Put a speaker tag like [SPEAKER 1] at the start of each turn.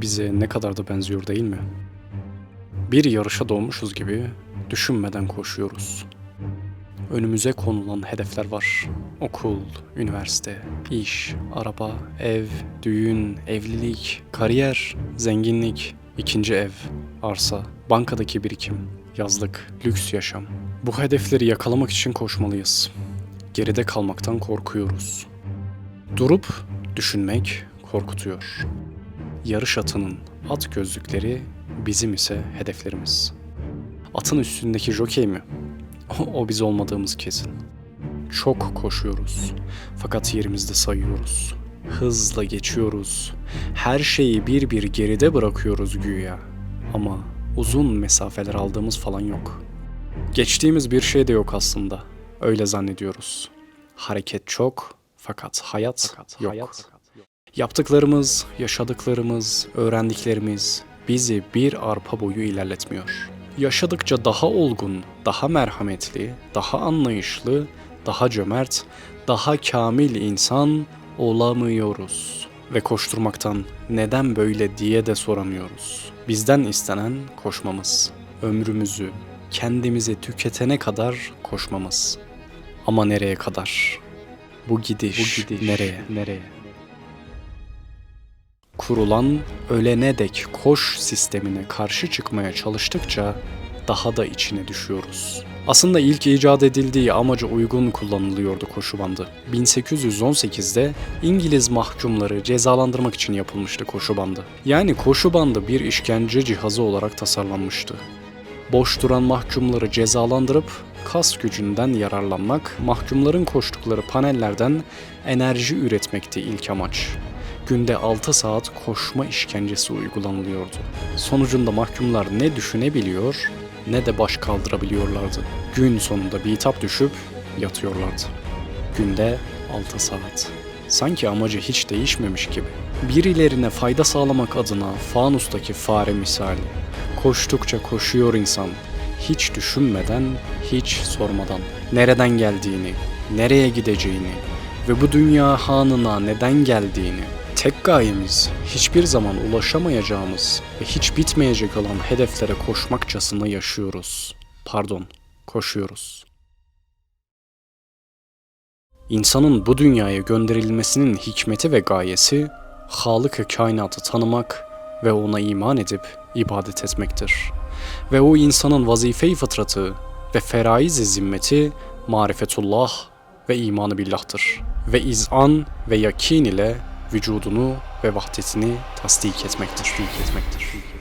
[SPEAKER 1] bize ne kadar da benziyor değil mi? Bir yarışa doğmuşuz gibi düşünmeden koşuyoruz. Önümüze konulan hedefler var. Okul, üniversite, iş, araba, ev, düğün, evlilik, kariyer, zenginlik, ikinci ev, arsa, bankadaki birikim, yazlık, lüks yaşam. Bu hedefleri yakalamak için koşmalıyız. Geride kalmaktan korkuyoruz. Durup düşünmek korkutuyor. Yarış atının at gözlükleri bizim ise hedeflerimiz. Atın üstündeki jokey mi? O, o biz olmadığımız kesin. Çok koşuyoruz. Fakat yerimizde sayıyoruz. Hızla geçiyoruz. Her şeyi bir bir geride bırakıyoruz güya. Ama uzun mesafeler aldığımız falan yok. Geçtiğimiz bir şey de yok aslında. Öyle zannediyoruz. Hareket çok fakat hayat yok. Yaptıklarımız, yaşadıklarımız, öğrendiklerimiz bizi bir arpa boyu ilerletmiyor. Yaşadıkça daha olgun, daha merhametli, daha anlayışlı, daha cömert, daha kamil insan olamıyoruz. Ve koşturmaktan neden böyle diye de soramıyoruz. Bizden istenen koşmamız. Ömrümüzü kendimizi tüketene kadar koşmamız. Ama nereye kadar? Bu gidiş, nereye? Nereye? Kurulan ölene dek koş sistemine karşı çıkmaya çalıştıkça daha da içine düşüyoruz. Aslında ilk icat edildiği amaca uygun kullanılıyordu koşu bandı. 1818'de İngiliz mahkumları cezalandırmak için yapılmıştı koşu bandı. Yani koşu bandı bir işkence cihazı olarak tasarlanmıştı. Boş duran mahkumları cezalandırıp kas gücünden yararlanmak, mahkumların koştukları panellerden enerji üretmekti ilk amaç. Günde 6 saat koşma işkencesi uygulanılıyordu. Sonucunda mahkumlar ne düşünebiliyor ne de baş kaldırabiliyorlardı. Gün sonunda bitap düşüp yatıyorlardı. Günde 6 saat. Sanki amacı hiç değişmemiş gibi. Birilerine fayda sağlamak adına fanustaki fare misali. Koştukça koşuyor insan. Hiç düşünmeden, hiç sormadan. Nereden geldiğini, nereye gideceğini ve bu dünya hanına neden geldiğini. Tek gayemiz hiçbir zaman ulaşamayacağımız ve hiç bitmeyecek olan hedeflere koşmakçasına yaşıyoruz. Pardon, koşuyoruz. İnsanın bu dünyaya gönderilmesinin hikmeti ve gayesi Halık-ı kainatı tanımak ve ona iman edip ibadet etmektir. Ve o insanın vazife-i fıtratı ve feraiz-i zimmeti marifetullah ve imanı billahtır. Ve izan ve yakin ile vücudunu ve vahdetini tasdik etmektir. etmektir.